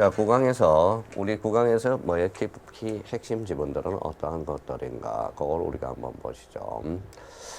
자, 구강에서 우리 구강에서 뭐의 깊이 핵심 지분들은 어떠한 것들인가? 그걸 우리가 한번 보시죠.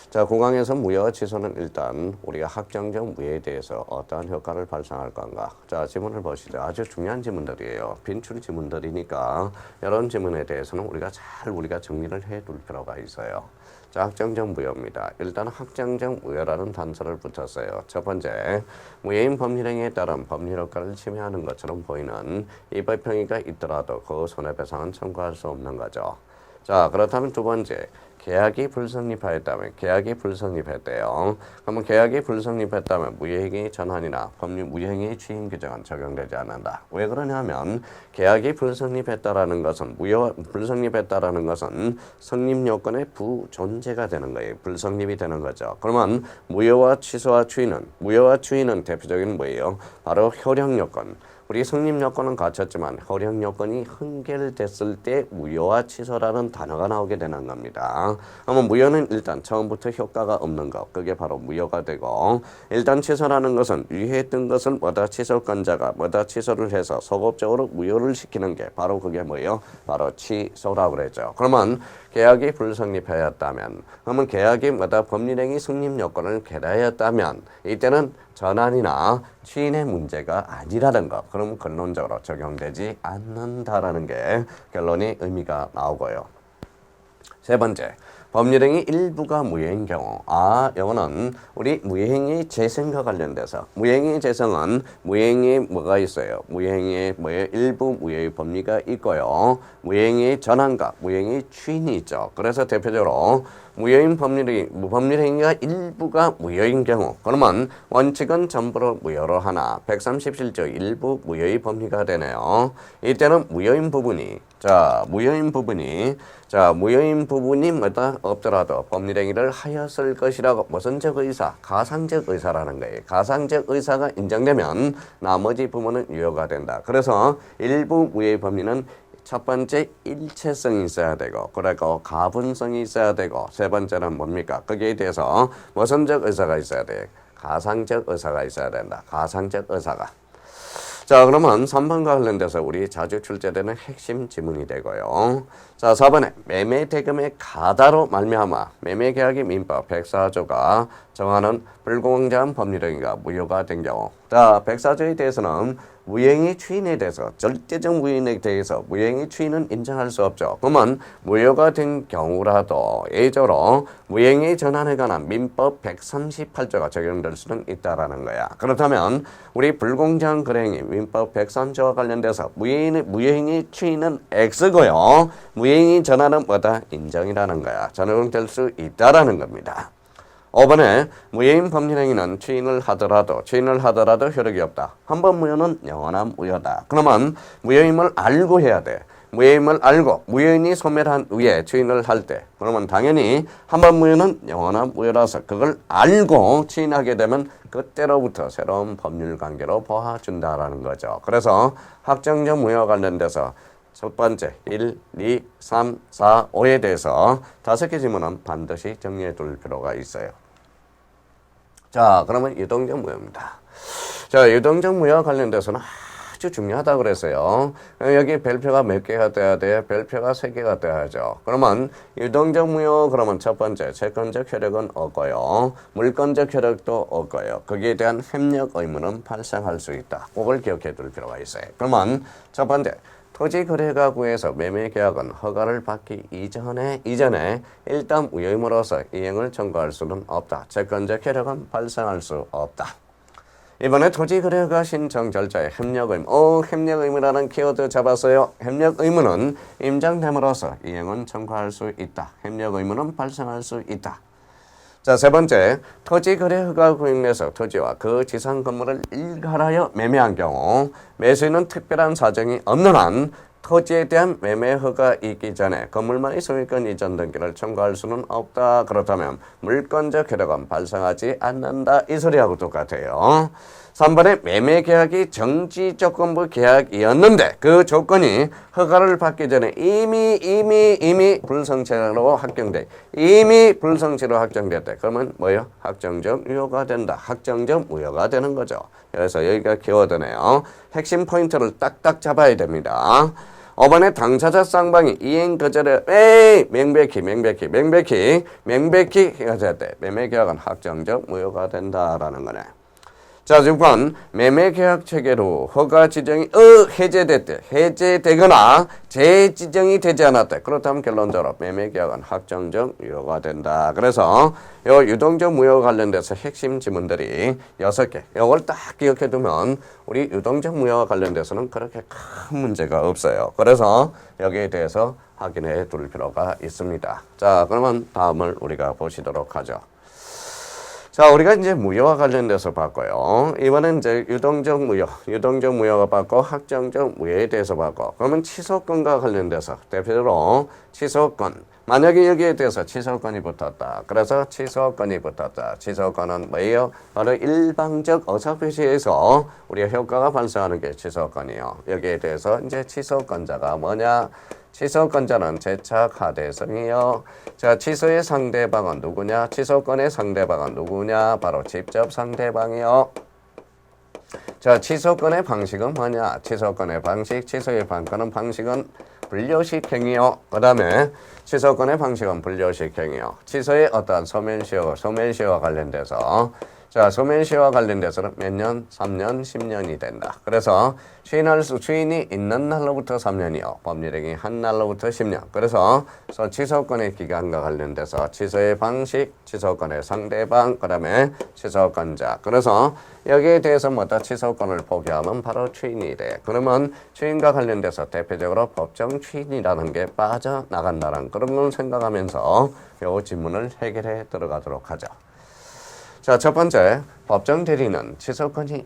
자, 구강에서 무효와 취소는 일단 우리가 확정적 무효에 대해서 어떠한 효과를 발생할 건가? 자, 지문을 보시죠. 아주 중요한 지문들이에요. 빈출 지문들이니까 이런 지문에 대해서는 우리가 잘 우리가 정리를 해 둘 필요가 있어요. 자, 확정적 무효입니다. 일단 확정적 무효라는 단서를 붙였어요. 첫 번째, 무효인 법률행위에 따른 법률 효과를 침해하는 것처럼 보이는 이법행위가 있더라도 그 손해배상은 청구할 수 없는 거죠. 자, 그렇다면 두 번째, 계약이 불성립하였다면 계약이 불성립했대요. 그러면 계약이 불성립했다면 무효행위 전환이나 법률 무효행위 취임 규정은 적용되지 않는다. 왜 그러냐면 계약이 불성립했다라는 것은 무효 불성립했다라는 것은 성립 요건의 부존재가 되는 거예요. 불성립이 되는 거죠. 그러면 무효와 취소와 추인은 무효와 추인은 대표적인 뭐예요? 바로 효력 요건. 우리 성립 요건은 갖췄지만 허령 요건이 흥결됐을 때 무효와 취소라는 단어가 나오게 되는 겁니다. 그러면 무효는 일단 처음부터 효과가 없는 것, 그게 바로 무효가 되고 일단 취소라는 것은 위했던 것을 뭐다 취소권자가 뭐다 취소를 해서 소급적으로 무효를 시키는 게 바로 그게 뭐예요? 바로 취소라고 그랬죠. 그러면 계약이 불성립하였다면, 그러면 계약이 뭐다 법률행위 성립 요건을 개라였다면 이때는 전환이나 취인의 문제가 아니라는 것. 그럼 근론적으로 적용되지 않는다라는 게 결론이 의미가 나오고요. 세 번째, 법률행위 일부가 무효인 경우 아 이거는 우리 무효행위 재생과 관련돼서 무효행위 재생은 무효행위 뭐가 있어요? 무효행위 뭐의 일부 무효의 법리가 있고요. 무효행위 전환과 무효행위 추인이 있죠. 그래서 대표적으로 무효인 법률이 법률 행위가 일부가 무효인 경우 그러면 원칙은 전부를 무효로 하나 137조 일부 무효의 법리가 되네요. 이때는 무효인 부분이 자 무효인 부분이 자 무효인 부분이 뭐다 없더라도 법률행위를 하였을 것이라고 모선적 의사 가상적 의사라는 거예요. 가상적 의사가 인정되면 나머지 부분은 유효가 된다. 그래서 일부 무효의 법리는 첫 번째 일체성이 있어야 되고 그리고 가분성이 있어야 되고 세 번째는 뭡니까? 거기에 대해서 모선적 의사가 있어야 돼? 가상적 의사가 있어야 된다. 가상적 의사가 자 그러면 3번과 관련돼서 우리 자주 출제되는 핵심 지문이 되고요. 자 4번에 매매 대금의 가다로 말미암아 매매 계약의 민법 104조가 정하는 불공정한 법률행위가 무효가 된 경우 자 104조에 대해서는 무효행위 추인에 대해서 절대적 무효행위에 대해서 무효행위 추인은 인정할 수 없죠. 그러면 무효가 된 경우라도 예조로 무효행위 전환에 관한 민법 138조가 적용될 수는 있다라는 거야. 그렇다면 우리 불공정한 거래행위 민법 103조와 관련돼서 무효행위, 무효행위 추인은 X고요. 무효행위 전환은 뭐다? 인정이라는 거야. 적용될 수 있다라는 겁니다. 5번에 무효인 법률행위는 추인을 하더라도 추인을 하더라도 효력이 없다. 한번 무효는 영원한 무효다. 그러면 무효임을 알고 해야 돼. 무효임을 알고 무효인이 소멸한 후에 추인을 할 때 그러면 당연히 한번 무효는 영원한 무효라서 그걸 알고 추인하게 되면 그때로부터 새로운 법률 관계로 보아준다라는 거죠. 그래서 확정적 무효와 관련돼서 첫 번째 1, 2, 3, 4, 5에 대해서 다섯 개 질문은 반드시 정리해 둘 필요가 있어요. 자, 그러면 유동적 무효입니다. 자, 유동적 무효와 관련돼서는 아주 중요하다 그랬어요. 여기 별표가 몇 개가 돼야 돼? 별표가 세 개가 돼야죠. 그러면 유동적 무효 그러면 첫 번째 채권적 효력은 없고요. 물권적 효력도 없고요. 거기에 대한 협력 의무는 발생할 수 있다. 그걸 기억해 둘 필요가 있어요. 그러면 첫 번째 토지 거래가구에서 매매 계약은 허가를 받기 이전에 이전에 일단 무효임으로써 이행을 청구할 수는 없다. 채권적 효력은 발생할 수 없다. 이번에 토지 거래가 신청 절차의 협력 의무, 어, 협력 의무라는 키워드 잡았어요. 협력 의무는 임장됨으로써 이행은 청구할 수 있다. 협력 의무는 발생할 수 있다. 자, 세 번째, 토지 거래 허가 구역내에서 토지와 그 지상 건물을 일괄하여 매매한 경우 매수인은 특별한 사정이 없는 한 토지에 대한 매매 허가 있기 전에 건물만의 소유권 이전 등기를 청구할 수는 없다. 그렇다면 물권적 효력은 발생하지 않는다. 이 소리하고 똑같아요. 3번에 매매 계약이 정지 조건부 계약이었는데 그 조건이 허가를 받기 전에 이미 이미 이미 불성체로 확정돼. 이미 불성체로 확정됐대. 그러면 뭐요? 확정적 무효가 된다. 확정적 무효가 되는 거죠. 그래서 여기가 키워드네요. 핵심 포인트를 딱딱 잡아야 됩니다. 5번에 당사자 쌍방이 이행 거절에 에이 명백히 명백히 명백히 명백히 해가 됐대 매매 계약은 확정적 무효가 된다라는 거네 자, 6번 매매 계약 체계로 허가 지정이 어 해제됐대. 해제되거나 재지정이 되지 않았대. 그렇다면 결론적으로 매매 계약은 확정적 무효가 된다. 그래서 요 유동적 무효 관련돼서 핵심 지문들이 6개. 요걸 딱 기억해 두면 우리 유동적 무효와 관련돼서는 그렇게 큰 문제가 없어요. 그래서 여기에 대해서 확인해 둘 필요가 있습니다. 자, 그러면 다음을 우리가 보시도록 하죠. 자, 우리가 이제 무효와 관련돼서 봤고요. 이번엔 이제 유동적 무효, 유동적 무효가 받고 확정적 무효에 대해서 봤고, 그러면 취소권과 관련돼서 대표적으로 취소권. 만약에 여기에 대해서 취소권이 붙었다. 그래서 취소권이 붙었다. 취소권은 뭐예요? 바로 일방적 의사표시에서 우리가 효과가 발생하는 게 취소권이요. 여기에 대해서 이제 취소권자가 뭐냐? 취소권자는 재착 하대성이요. 자, 취소의 상대방은 누구냐? 취소권의 상대방은 누구냐? 바로 직접 상대방이요. 자, 취소권의 방식은 뭐냐? 취소권의 방식, 취소의 방권은 방식은 분류식 행위요. 그 다음에 취소권의 방식은 분류식 행위요. 취소의 어떠한 소멸시효, 소멸시효와 관련돼서 자, 소멸시효와 관련돼서는 몇 년? 3년, 10년이 된다. 그래서 주인할 수, 주인이 있는 날로부터 3년이요. 법률행위 한 날로부터 10년. 그래서 취소권의 기간과 관련돼서 취소의 방식, 취소권의 상대방, 그 다음에 취소권자. 그래서 여기에 대해서 뭐다 취소권을 포기하면 바로 주인이 돼. 그러면 주인과 관련돼서 대표적으로 법정 주인이라는 게 빠져나간다는 그런 걸 생각하면서 이 질문을 해결해 들어가도록 하죠. 자, 첫 번째, 법정 대리는 취소권이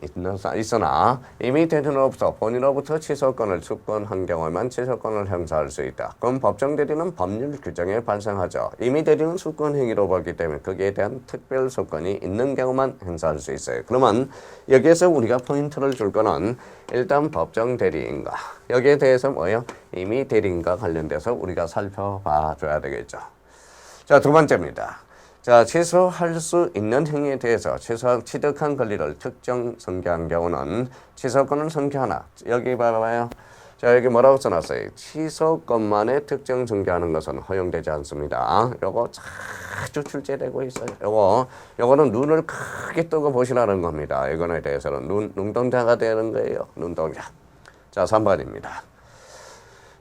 있으나 이미 대리로부터 본인으로부터 취소권을 주권한 경우에만 취소권을 행사할 수 있다. 그럼 법정 대리는 법률 규정에 발생하죠. 이미 대리는 수권 행위로 보기 때문에 거기에 대한 특별 소권이 있는 경우만 행사할 수 있어요. 그러면 여기에서 우리가 포인트를 줄 거는 일단 법정 대리인가 여기에 대해서 뭐예요? 이미 대리인가 관련돼서 우리가 살펴봐 줘야 되겠죠. 자, 두 번째입니다. 자, 취소할 수 있는 행위에 대해서 취소, 취득한 권리를 특정 성기한 경우는 취소권을 성기하나. 여기 봐봐요. 자, 여기 뭐라고 써놨어요? 취소권만의 특정 성기하는 것은 허용되지 않습니다. 요거 자주 출제되고 있어요. 요거, 요거는 눈을 크게 뜨고 보시라는 겁니다. 이거에 대해서는 눈, 눈동자가 되는 거예요. 눈동자. 자, 3번입니다.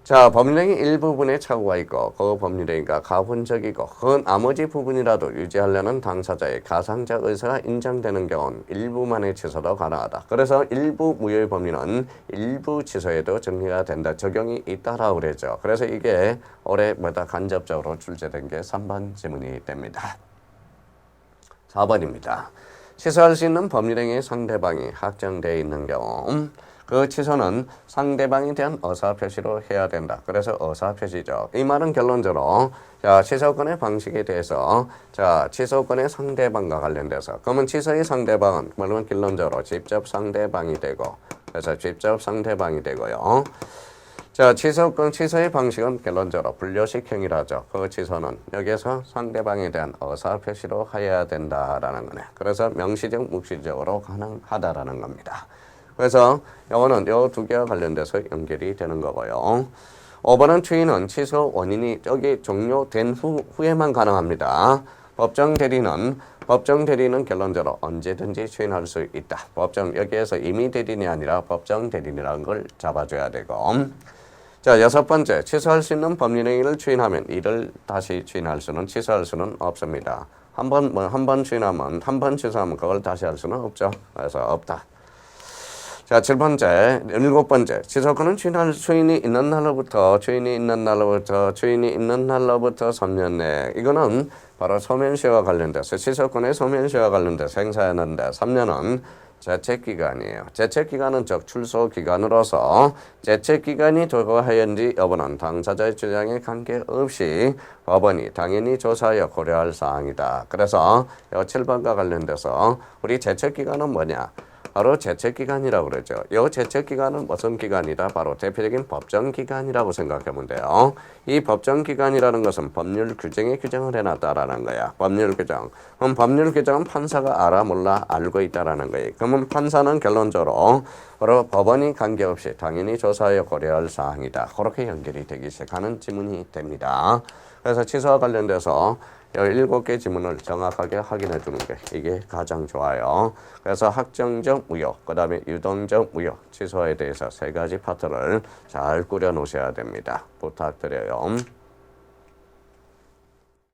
자, 법령의 일부분에 착오가 있고 그 법률행위가 가분적이고 그 나머지 부분이라도 유지하려는 당사자의 가상적 의사가 인정되는 경우는 일부만의 취소도 가능하다. 그래서 일부 무효의 법률은 일부 취소에도 정리가 된다. 적용이 있다라고 그러죠. 그래서 이게 올해 뭐다 간접적으로 출제된 게 3번 지문이 됩니다. 4번입니다. 취소할 수 있는 법률행위 상대방이 확정되어 있는 경우 그 취소는 상대방에 대한 의사표시로 해야 된다. 그래서 의사표시죠. 이 말은 결론적으로 자, 취소권의 방식에 대해서 자, 취소권의 상대방과 관련돼서 그러면 취소의 상대방은 물론 결론적으로 직접 상대방이 되고 그래서 직접 상대방이 되고요. 자, 취소권 취소의 방식은 결론적으로 분류식 행위라죠. 그 취소는 여기에서 상대방에 대한 의사 표시로 해야 된다라는 거네. 그래서 명시적, 묵시적으로 가능하다라는 겁니다. 그래서 이거는 이두 개와 관련돼서 연결이 되는 거고요. 5번은 추인은 취소 원인이 여기 종료된 후, 후에만 가능합니다. 법정 대리는 법정 대리는 결론적으로 언제든지 추인할 수 있다. 법정 여기에서 임의 대리인이 아니라 법정 대리인이라는 걸 잡아줘야 되고 자 여섯 번째 취소할 수 있는 법률행위를 추인하면 이를 다시 추인할 수는 취소할 수는 없습니다. 한번 뭐한번 추인하면 한 번 취소하면 그걸 다시 할 수는 없죠. 그래서 없다. 자, 7번째, 일곱 번째. 지소권은 주인, 주인이 있는 날로부터, 주인이 있는 날로부터, 주인이 있는 날로부터 3년 내. 이거는 바로 소멸시와 관련돼서, 지소권의 소멸시와 관련돼서 행사했는데, 3년은 재책기간이에요. 재책기간은 즉 출소기간으로서 재책기간이 도거하였는지 여부는 당사자의 주장에 관계없이 법원이 당연히 조사하여 고려할 사항이다. 그래서 이 7번과 관련돼서 우리 재책기간은 뭐냐? 바로 재책기간이라고 그러죠. 이 재책기간은 무슨 기간이다? 바로 대표적인 법정기간이라고 생각하면 돼요. 이 법정기간이라는 것은 법률 규정에 규정을 해놨다라는 거야. 법률 규정. 그럼 법률 규정은 판사가 알아 몰라 알고 있다라는 거예요. 그러면 판사는 결론적으로 바로 법원이 관계없이 당연히 조사하여 고려할 사항이다. 그렇게 연결이 되기 시작하는 지문이 됩니다. 그래서 취소와 관련돼서 이 일곱 개 지문을 정확하게 확인해 주는 게 이게 가장 좋아요. 그래서 확정적 무효, 그 다음에 유동적 무효, 취소에 대해서 세 가지 파트를 잘 꾸려 놓으셔야 됩니다. 부탁드려요.